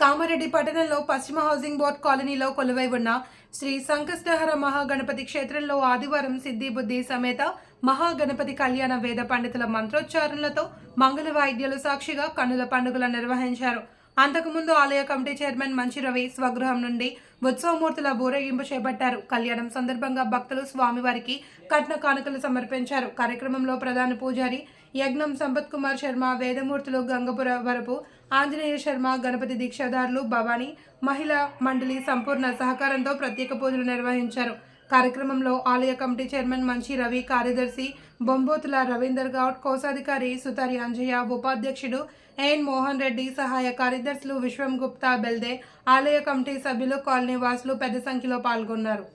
కామారెడ్డి పట్టణంలో పశ్చిమ housing board కాలనీలో కొలువై ఉన్న శ్రీ సంకష్టహర మహాగణపతి క్షేత్రంలో ఆదివారం సిద్ధి బుద్ధి సమేత మహాగణపతి కళ్యాణ వేద పండితుల మంత్రోచ్చారణలతో మంగళ వాయిద్యాలు సాక్షిగా కన్నుల పండుగలు నిర్వహించారు. అంతకుముందు ఆలయ కమిటీ చైర్మన్ మంచి రవి స్వగృహం నుండి ఉత్సవమూర్తుల ఊరేగింపు చేపట్టారు. కళ్యాణం సందర్భంగా భక్తులు స్వామివారికి కట్న కానుకలు సమర్పించారు. కార్యక్రమంలో ప్రధాన పూజారి యజ్ఞం సంపత్ కుమార్ శర్మ వేదమూర్తులు గంగపుర వరపు ఆంజనేయ శర్మ గణపతి దీక్షాదారులు భవానీ మహిళా మండలి సంపూర్ణ సహకారంతో ప్రత్యేక పూజలు నిర్వహించారు. కార్యక్రమంలో ఆలయ కమిటీ చైర్మన్ మంచి రవి కార్యదర్శి బొంబోతుల రవీందర్ గౌడ్ కోశాధికారి సుతారి అంజయ్య ఉపాధ్యక్షుడు ఎన్ మోహన్ రెడ్డి సహాయ కార్యదర్శులు విశ్వం గుప్తా బెల్దే ఆలయ కమిటీ సభ్యులు కాలనీ వాసులు పెద్ద సంఖ్యలో పాల్గొన్నారు.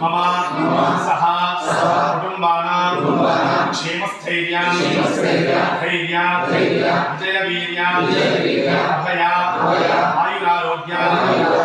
మమ సహ కుటుంబానాం క్షేమస్థైర్య ధైర్య విజయ వీర్య అభయ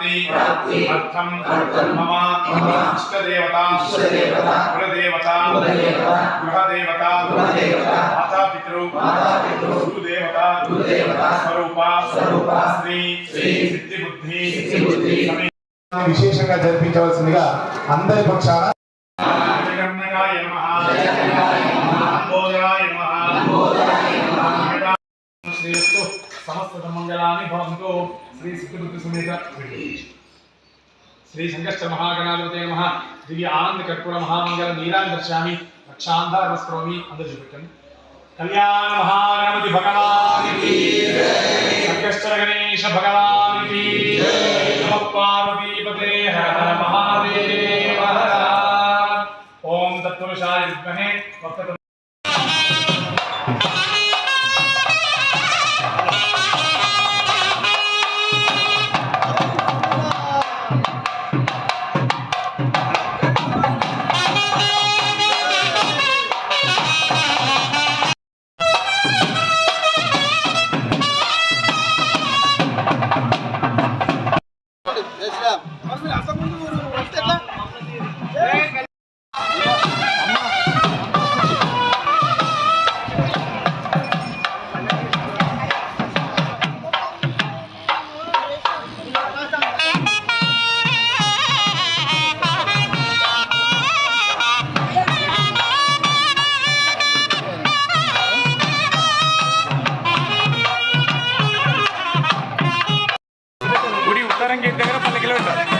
ప్రాప్తి అర్థం మమ ఇష్టదేవత కులదేవత గృహదేవత మాతాపితృ గురుదేవత స్వరూప శ్రీ సిద్ధి బుద్ధి విశేషంగా జరిపించవలసిందిగా అందరి పక్షాన జగన్నాయ నమః। అంబోజాయ నమః। శ్రీస్తు సమస్త మంగళాని భవంతు। श्री सिद्धबुद्धसमेत श्री संकष्ट महागणाधिपते नमः। दिव्य आनंद कर्पूर महामंगल नीलां दर्शयामि। रक्षांधार वस्त्रोमि अंधजुपिकं कल्याण महागणपति भगवान की जय। संकष्ट गणेश भगवान की जय। नमः पार्वतीपते हर हर महादेव। ओम तत्वशाय विद्महे वक्त ఉత్తరం గేట్ దగ్గర పది కిలోమీటర్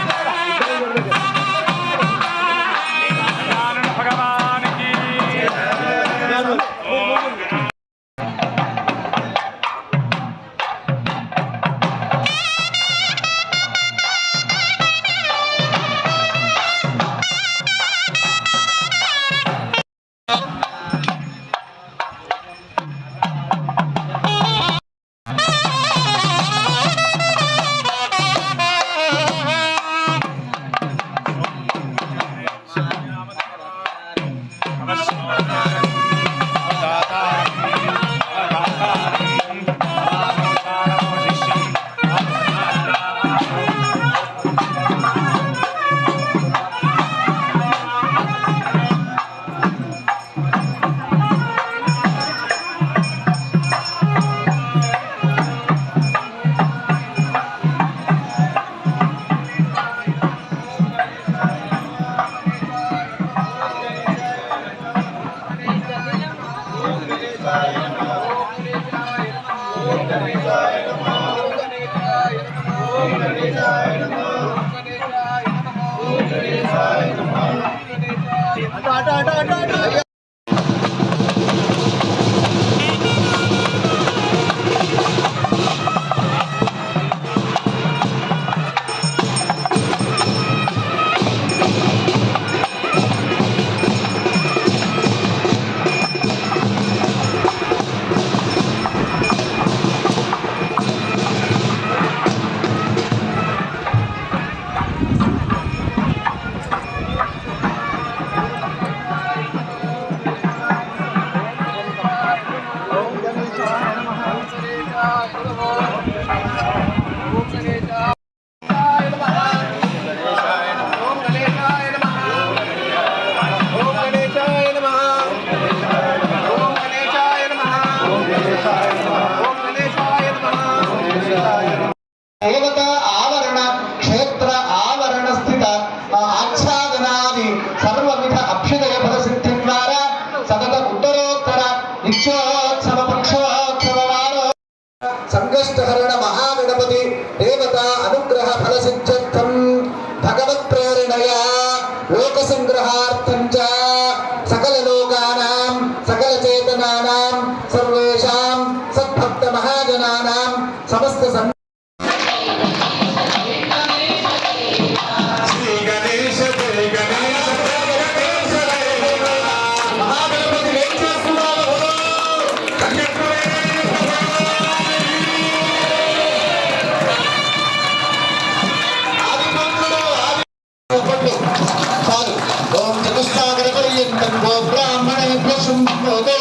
పర్యంతం గో బ్రాహ్మణేభ్య శుంభోదో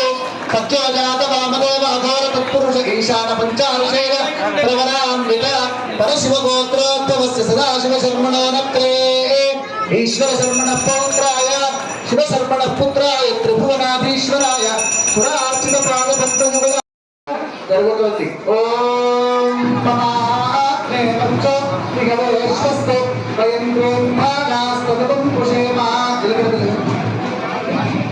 సత్యోజాత వామదేవ అఘోర తత్పురుష ఈశాన పంచారుషేణ ప్రవరాన్విత పరశివ గోత్రోద్భవస్య సదాశివ శర్మణో నత్రే ఈశ్వర శర్మణ పౌత్రాయ శివ శర్మణ పుత్రాయ త్రిభువనాధీశ్వరాయ సురార్చిత ప్రాణభక్త జరుగుతోంది ఓం మహాగ్నే పంచో నిగవేశ్వస్తే వయం భాగాస్తవం పుషేమా జలగదు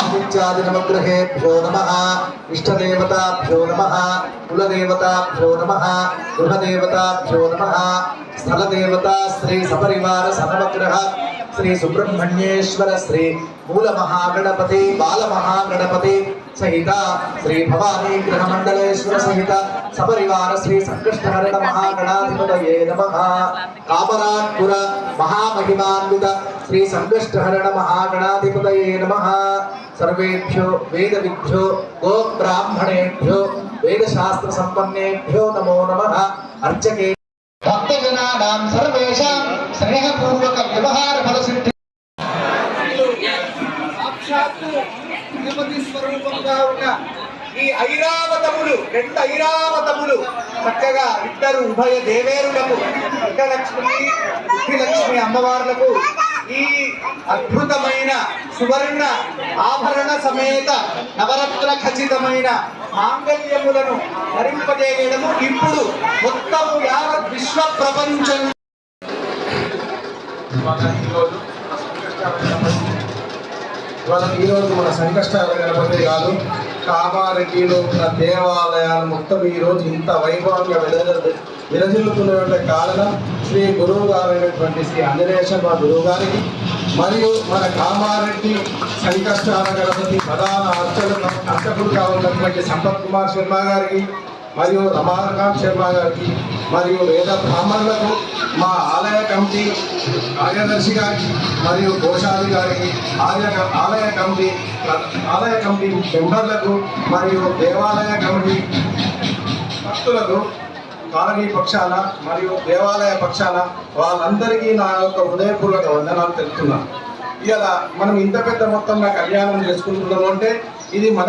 ఆదిత్యాదినవగ్రహేభ్యో నమ ఇష్టదేవతాభ్యో నమ కులదేవతాభ్యో నమ గృహదేవతాభ్యో నమ స్థలదేవత శ్రీ సపరివార సమగ్రహ శ్రీ సుబ్రహ్మణ్యేశ్వర శ్రీ మూల మహాగణపతి బాల మహాగణపతి సహిత శ్రీ భవానీ గ్రహమండలేశ్వర సహిత సపరివార శ్రీ సంకృష్ణహరణ మహాగణాధిపతయే నమ. కామరాత్పుర మహామహిమాన్విత శ్రీ సంకృష్ణహరణ మహాగణాధిపతయే నమ. సర్వేభ్యో వేద విభ్యో గో బ్రాహ్మణేభ్యో వేదశాస్త్ర సంపన్నేభ్యో నమో నమ. అర్చకే భక్తజనానాం సర్వేషాం స్నేహపూర్వక వ్యవహార ఫల సిద్ధి సాక్షాత్తు తిరుపతి స్వరూపంగా ఉన్న ఈ ఐరావతములు రెండు ఐరావతములు చక్కగా ఇద్దరు ఉభయ దేవేరులకు లక్ష్మి లక్ష్మి అమ్మవార్లకు. ఈ అద్భుతమైన సువర్ణ ఆభరణ సమేత నవరత్న ఖచ్చితమైన మాంగళ్యములను ధరింపజేయడము ఇప్పుడు మొత్తము యావత్ విశ్వ ప్రపంచం. ఇవాళ ఈరోజు మన సంకష్టాల గణపతి కాదు. కామారెడ్డిలో ఉన్న దేవాలయాలు మొత్తం ఈరోజు ఇంత వైభవంగా విరజ విరజిల్లుతున్నటువంటి కారణం శ్రీ గురువు గారైనటువంటి శ్రీ ఆంజనేయ మా గురువు గారికి మరియు మన కామారెడ్డి సంకష్టాల గణపతి ప్రధాన అర్చకులు అర్చకులుగా ఉన్నటువంటి సంపత్ కుమార్ శర్మ గారికి మరియు రమాకాంత్ శర్మ గారికి మరియు వేద బ్రాహ్మణులకు మా ఆలయ కమిటీ కార్యదర్శి గారికి మరియు కోశాది గారికి ఆలయ ఆలయ కమిటీ ఆలయ కమిటీ మెంబర్లకు మరియు దేవాలయ కమిటీ భక్తులకు కాలనీ పక్షాన మరియు దేవాలయ పక్షాన వాళ్ళందరికీ నా యొక్క హృదయపూర్వక వందనాలు తెలుపుతున్నాను. ఇలా మనం ఇంత పెద్ద మొత్తంలో కళ్యాణం చేసుకుంటున్నాము అంటే ఇది మన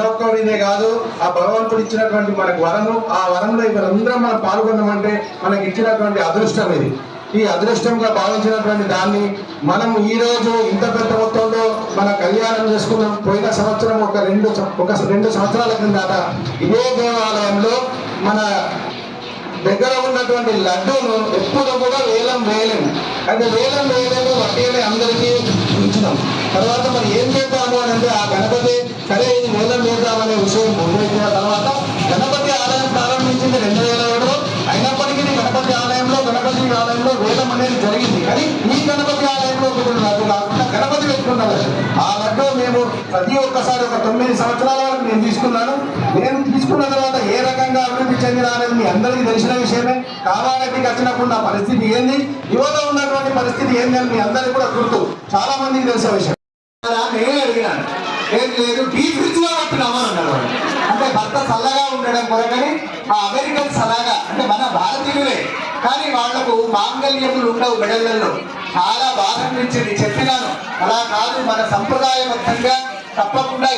కాదు ఆ భగవంతుడు ఇచ్చినటువంటి మనకు వరము ఆ వరంలో ఇవరందరం మనం పాల్గొన్నామంటే మనకి ఇచ్చినటువంటి అదృష్టం ఇది. ఈ అదృష్టంగా భావించినటువంటి దాన్ని మనం ఈ రోజు ఇంత పెద్ద మొత్తంలో మన కళ్యాణం చేసుకున్నాం. పోయిన సంవత్సరం ఒక రెండు ఒక రెండు సంవత్సరాల కిందట ఇదే దేవాలయంలో మన దగ్గర ఉన్నటువంటి లడ్డూను ఎప్పుడు కూడా వేలం వేయలేము. అయితే వేలం వేయలేము వడ్డీలే అందరికీ ఉంచుదాం తర్వాత మరి ఏం చేద్దాము అని అంటే ఆ గణపతి సరే ఇది వేలం వేద్దామనే విషయం ముందైన తర్వాత గణపతి ఆలయం ప్రతి ఒక్కసారి ఒక తొమ్మిది సంవత్సరాల వరకు నేను తీసుకున్నాను. నేను తీసుకున్న తర్వాత ఏ రకంగా అభివృద్ధి చెందిన అనేది మీ అందరికీ తెలిసిన విషయమే. కామారెడ్డికి వచ్చినప్పుడు నా పరిస్థితి ఏంది? యువత ఉన్నటువంటి పరిస్థితి ఏంది అని మీ అందరికీ కూడా గుర్తు. చాలా మందికి తెలిసిన విషయం. నేనే అడిగినాను. ఏం లేదు డీ ఫ్రిడ్జ్లో అన్నారు అంటే భర్త చల్లగా ఉండడం కొరకని ఆ అమెరికన్ సలాగా అంటే మన భారతీయులే. కానీ వాళ్ళకు మాంగళ్యములు ఉండవు మెడలలో. చాలా బాధ అనిపించింది. చెప్పినాను. అలా కాదు మన సంప్రదాయబద్ధంగా తప్పకుండా